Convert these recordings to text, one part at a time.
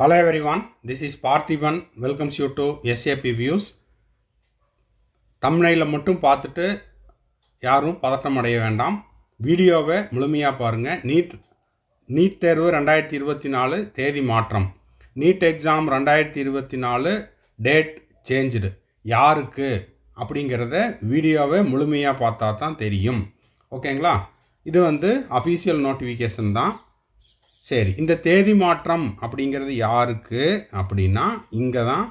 Hello one this is Parthiban welcomes you to SAP views தமிழில் மட்டும் பார்த்துட்டு யாரும் பதட்டம் அடைய வேண்டாம். வீடியோவை முழுமையாக பாருங்கள் நீட் நீட் தேர்வு ரெண்டாயிரத்தி இருபத்தி நாலு தேதி மாற்றம். நீட் எக்ஸாம் ரெண்டாயிரத்தி இருபத்தி நாலு டேட் சேஞ்சுடு யாருக்கு அப்படிங்கிறத வீடியோவை முழுமையாக பார்த்தா தான் தெரியும் ஓகேங்களா இது வந்து அஃபீஷியல் நோட்டிஃபிகேஷன் தான். சரி இந்த தேதி மாற்றம் அப்படிங்கிறது யாருக்கு அப்படின்னா இங்கே தான்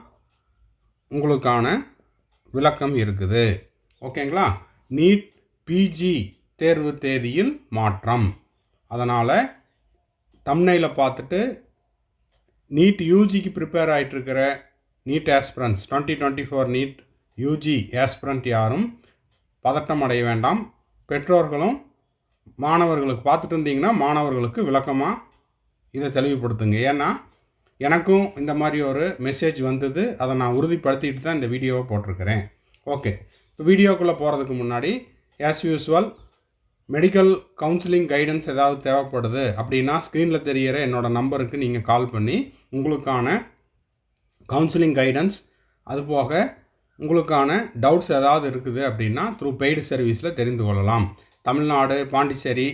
உங்களுக்கான விளக்கம் இருக்குது. ஓகேங்களா? நீட் பிஜி தேர்வு தேதியில் மாற்றம். அதனால் தம்னையில் பார்த்துட்டு நீட் யூஜிக்கு prepare ஆகிட்டுருக்கிற NEET aspirants twenty twenty four NEET UG aspirant யாரும் பதட்டம் அடைய வேண்டாம். பெற்றோர்களும் மாணவர்களுக்கு பார்த்துட்டு இருந்தீங்கன்னா மாணவர்களுக்கு விளக்கமாக இதை தெளிவுபடுத்துங்க. ஏன்னா எனக்கும் இந்த மாதிரி ஒரு மெசேஜ் வந்தது. அதை நான் உறுதிப்படுத்திட்டு தான் இந்த வீடியோவை போட்டிருக்கிறேன். ஓகே இப்போ வீடியோக்குள்ளே போகிறதுக்கு முன்னாடி as usual medical counselling guidance ஏதாவது தேவைப்படுது அப்படின்னா ஸ்க்ரீனில் தெரிகிற என்னோடய நம்பருக்கு நீங்கள் கால் பண்ணி உங்களுக்கான கவுன்சிலிங் கைடன்ஸ் அது போக உங்களுக்கான டவுட்ஸ் ஏதாவது இருக்குது அப்படின்னா த்ரூ பெய்டு சர்வீஸில் தெரிந்து கொள்ளலாம். தமிழ்நாடு பாண்டிச்சேரி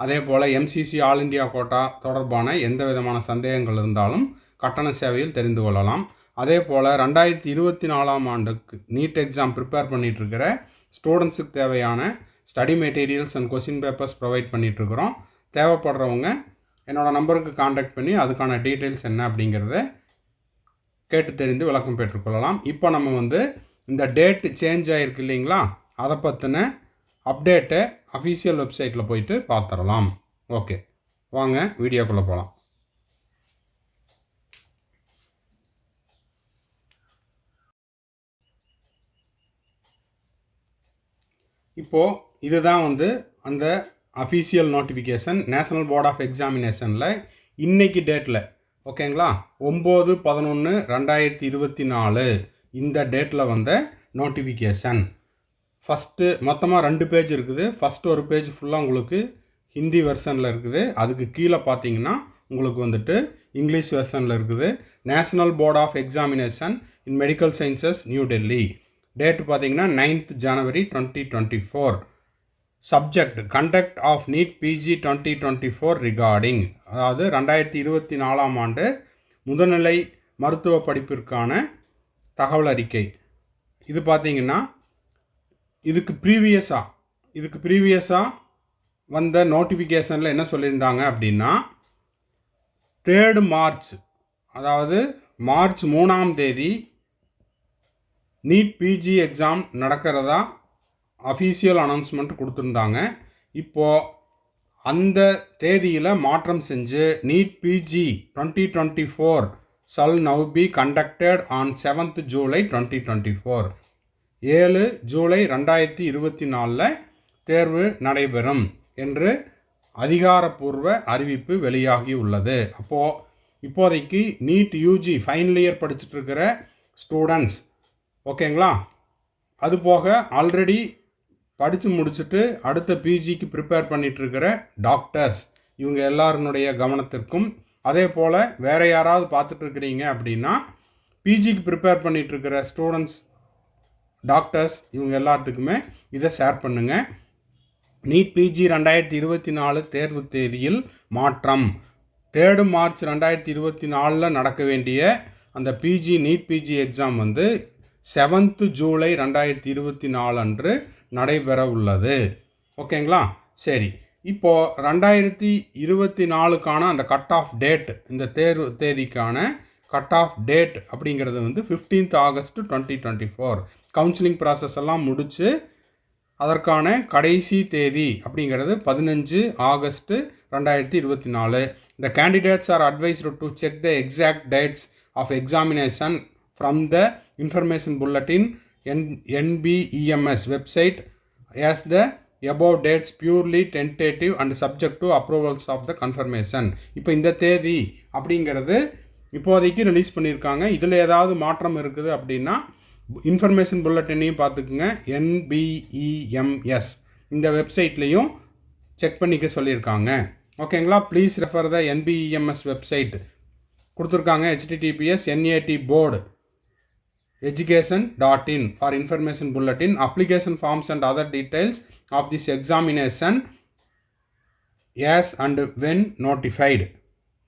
அதே போல் எம்சிசி ஆல் இண்டியா கோட்டா தொடர்பான எந்த விதமான சந்தேகங்கள் இருந்தாலும் கட்டண சேவையில் தெரிந்து கொள்ளலாம். அதே போல் ரெண்டாயிரத்தி இருபத்தி நாலாம் ஆண்டுக்கு நீட் எக்ஸாம் ப்ரிப்பேர் பண்ணிகிட்ருக்கிற ஸ்டூடெண்ட்ஸுக்கு தேவையான study materials and question papers provide பண்ணிகிட்ருக்குறோம் தேவைப்படுறவங்க என்னோடய நம்பருக்கு காண்டாக்ட் பண்ணி அதுக்கான டீட்டெயில்ஸ் என்ன அப்படிங்கிறத கேட்டு தெரிந்து விளக்கம் பெற்றுக்கொள்ளலாம். இப்போ நம்ம வந்து இந்த டேட்டு சேஞ்ச் ஆகிருக்கு இல்லைங்களா? அதை பற்றின அப்டேட்டை அஃபீஷியல் வெப்சைட்டில் போயிட்டு பார்த்துடலாம் ஓகே. வாங்க வீடியோக்குள்ளே போகலாம் இப்போது இதுதான் வந்து அந்த official notification national board of எக்ஸாமினேஷனில் இன்றைக்கி டேட்டில் ஓகேங்களா? ஒம்பது பதினொன்று ரெண்டாயிரத்தி இருபத்தி நாலு. இந்த டேட்டில் வந்த நோட்டிஃபிகேஷன் ஃபஸ்ட்டு மொத்தமாக ரெண்டு பேஜ் இருக்குது. ஃபஸ்ட்டு ஒரு பேஜ் ஃபுல்லாக உங்களுக்கு ஹிந்தி வெர்ஷனில் இருக்குது. அதுக்கு கீழே பார்த்தீங்கன்னா உங்களுக்கு வந்துட்டு இங்கிலீஷ் வெர்ஷனில் இருக்குது. National board of examination in medical sciences New Delhi date பார்த்தீங்கன்னா ninth January twenty twenty four subject conduct of NEET PG twenty twenty four regarding அதாவது ரெண்டாயிரத்தி இருபத்தி நாலாம் ஆண்டு முதுநிலை மருத்துவ படிப்பிற்கான தகவல் அறிக்கை. இது பார்த்தீங்கன்னா இதுக்கு ப்ரீவியஸாக இதுக்கு ப்ரீவியஸாக வந்த நோட்டிஃபிகேஷனில் என்ன சொல்லியிருந்தாங்க அப்படின்னா தேர்டு மார்ச் அதாவது மார்ச் மூணாம் தேதி நீட் பிஜி எக்ஸாம் நடக்கிறதா அஃபீஷியல் அனௌன்ஸ்மெண்ட் கொடுத்துருந்தாங்க. இப்போது அந்த தேதியில் மாற்றம் செஞ்சு NEET PG twenty twenty four shall now be conducted on seventh July twenty twenty four ஏழு ஜூலை ரெண்டாயிரத்தி இருபத்தி நாலில் தேர்வு நடைபெறும் என்று அதிகாரப்பூர்வ அறிவிப்பு வெளியாகி உள்ளது அப்போது இப்போதைக்கு நீட் யூஜி ஃபைனல் இயர் படிச்சுட்டு இருக்கிற ஸ்டூடெண்ட்ஸ் ஓகேங்களா அது போக ஆல்ரெடி படித்து முடிச்சுட்டு அடுத்த பிஜிக்கு ப்ரிப்பேர் பண்ணிகிட்ருக்கிற டாக்டர்ஸ் இவங்க எல்லாருனுடைய கவனத்திற்கும். அதே போல் வேறு யாராவது பார்த்துட்ருக்குறீங்க அப்படின்னா பிஜிக்கு ப்ரிப்பேர் பண்ணிகிட்ருக்கிற ஸ்டூடெண்ட்ஸ் டாக்டர்ஸ் இவங்க எல்லாத்துக்குமே இதை ஷேர் பண்ணுங்கள் நீட் பிஜி ரெண்டாயிரத்தி இருபத்தி நாலு தேர்வு தேதியில் மாற்றம். தேர்டு மார்ச் ரெண்டாயிரத்தி இருபத்தி நாலில் நடக்க வேண்டிய அந்த பிஜி நீட் பிஜி எக்ஸாம் வந்து செவன்த்து ஜூலை ரெண்டாயிரத்தி இருபத்தி நாலு அன்று நடைபெற உள்ளது. ஓகேங்களா? சரி. இப்போது ரெண்டாயிரத்தி இருபத்தி நாலுக்கான அந்த கட் ஆஃப் டேட் இந்த தேர்வு தேதிக்கான கட் ஆஃப் டேட் அப்படிங்கிறது வந்து fifteenth August twenty twenty four counselling process எல்லாம் முடித்து அதற்கான கடைசி தேதி அப்படிங்கிறது பதினஞ்சு ஆகஸ்ட்டு ரெண்டாயிரத்தி இருபத்தி நாலு. The candidates are advised to check the exact dates of examination from the information bulletin on NBEMS website as the above dates purely tentative and subject to approvals of the confirmation இப்போ இந்த தேதி அப்படிங்கிறது இப்போதைக்கு release பண்ணியிருக்காங்க. இதில் ஏதாவது மாற்றம் இருக்குது அப்படின்னா இன்ஃபர்மேஷன் புல்லட்டினையும் பார்த்துக்குங்க. என்பிஇஎம்எஸ் இந்த வெப்சைட்லேயும் செக் பண்ணிக்க சொல்லியிருக்காங்க. ஓகேங்களா please refer the NBEMS website கொடுத்துருக்காங்க HTTPS NAT board education dot in for information bulletin application forms and other details of this examination as and when notified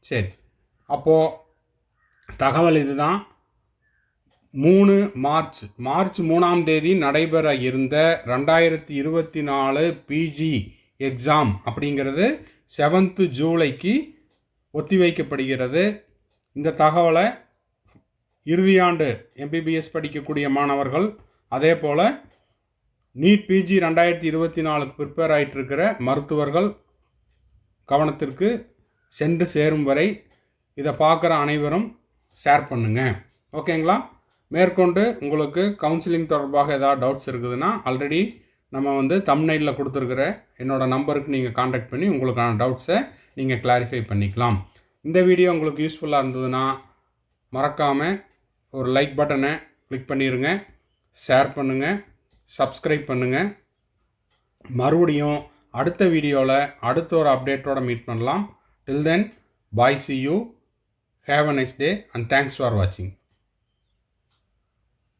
சரி. அப்போது தகவல் இதுதான். மூணு மார்ச். மார்ச் மூணாம் தேதி நடைபெற இருந்த ரெண்டாயிரத்தி இருபத்தி நாலு பிஜி எக்ஸாம் அப்படிங்கிறது செவன்த்து ஜூலைக்கு ஒத்திவைக்கப்படுகிறது. இந்த தகவலை இறுதியாண்டு எம்பிபிஎஸ் படிக்கக்கூடிய மாணவர்கள் அதே போல் நீட் பிஜி ரெண்டாயிரத்தி இருபத்தி நாலுக்கு ப்ரிப்பேர் ஆகிட்டுருக்கிற மருத்துவர்கள் கவனத்திற்கு சென்று சேரும் வரை இதை பார்க்குற அனைவரும் ஷேர் பண்ணுங்கள் ஓகேங்களா மேற்கொண்டு உங்களுக்கு கவுன்சிலிங் தொடர்பாக ஏதாவது டவுட்ஸ் இருக்குதுன்னா ஆல்ரெடி நம்ம வந்து தம்னைலில் கொடுத்துருக்குற என்னோடய நம்பருக்கு நீங்கள் காண்டாக்ட் பண்ணி உங்களுக்கான டவுட்ஸை நீங்கள் கிளாரிஃபை பண்ணிக்கலாம். இந்த வீடியோ உங்களுக்கு யூஸ்ஃபுல்லாக இருந்ததுன்னா மறக்காமல் ஒரு லைக் பட்டனை கிளிக் பண்ணிடுங்க ஷேர் பண்ணுங்கள் சப்ஸ்கிரைப் பண்ணுங்கள் மறுபடியும் அடுத்த வீடியோவில் அடுத்த ஒரு அப்டேட்டோட மீட் பண்ணலாம். Till then bye see you Have a nice day and thanks for watching.